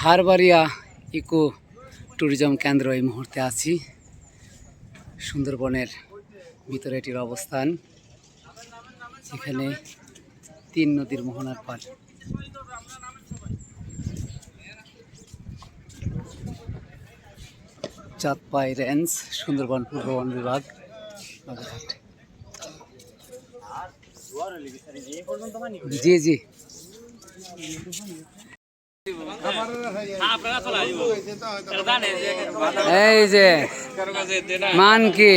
Harbaria eco tourism কেন্দ্র এই মুহূর্তে আছি। সুন্দরবনের ভিতরে এটির অবস্থান। এখানে তিন নদীর মোহনার পার চাঁদপাই রেঞ্জ, সুন্দরবন পূর্ব বন বিভাগ জি জি। এই যে মান কি?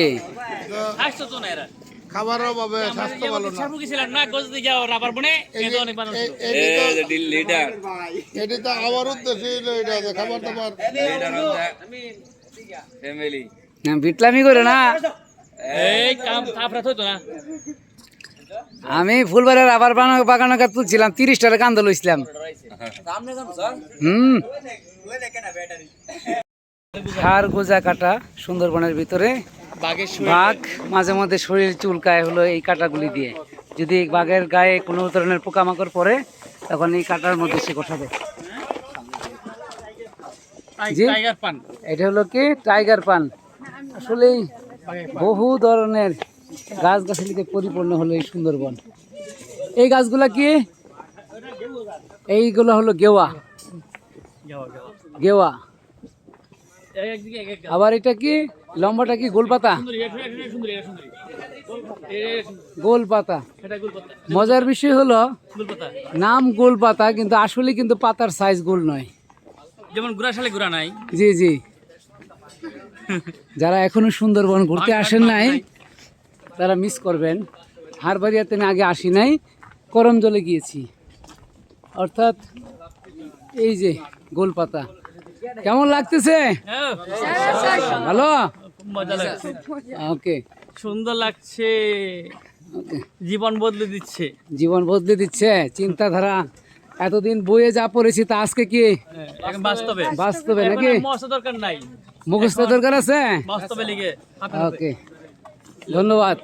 খাবার অভাবে স্বাস্থ্য ভালো না। এটি তো আমার উদ্দেশ্য ছিল এটা যে খাবার দাবার। না, বিটলামি করে না। আমি ফুলবাড়ির আবার বাগানো গাছ তুলছিলাম তিরিশ টাকা কান্দ লইছিলাম। হুম। হার গোজা কাটা সুন্দরবনের ভিতরে। বাঘ মাঝে মধ্যে শরীর চুলকায় হলো এই কাটাগুলি দিয়ে। যদি বাঘের গায়ে কোনো ধরনের পোকামাকড় পড়ে, তখন এই কাটার মধ্যে সে কোঠাবে জি? এটা হলো কি? টাইগার পান। আসলে বহু ধরনের গাছ গাছালিতে পরিপূর্ণ হলো এই সুন্দরবন। এই গাছগুলা কি? এইগুলো হলো গেওয়া। গেওয়া। আবার এটা কি? লম্বাটা কি? গোলপাতা? গোলপাতা। মজার বিষয় হলো নাম গোলপাতা কিন্তু আসলে কিন্তু পাতার সাইজ গোল নয়। যেমন সালে ঘুরা নাই। জি জি। যারা এখনও সুন্দরবন ঘুরতে আসেন নাই তারা মিস করবেন। হারবাড়িয়াতে আমি আগে আসি নাই করমজলে গিয়েছি। অর্থাৎ এই যে গোলপাতা কেমন লাগতেছে? ভালো? মজা লাগছে। ওকে। সুন্দর লাগছে। জীবন বদলে দিচ্ছে। জীবন বদলে দিচ্ছে। চিন্তাধারা এতদিন বইয়ে যা পড়েছি তা আজকে কি হ্যাঁ, বাস্তবে। বাস্তবে নাকি? দরকার নাই। মুখস্থ দরকার আছে? বাস্তবে ওকে। ধন্যবাদ।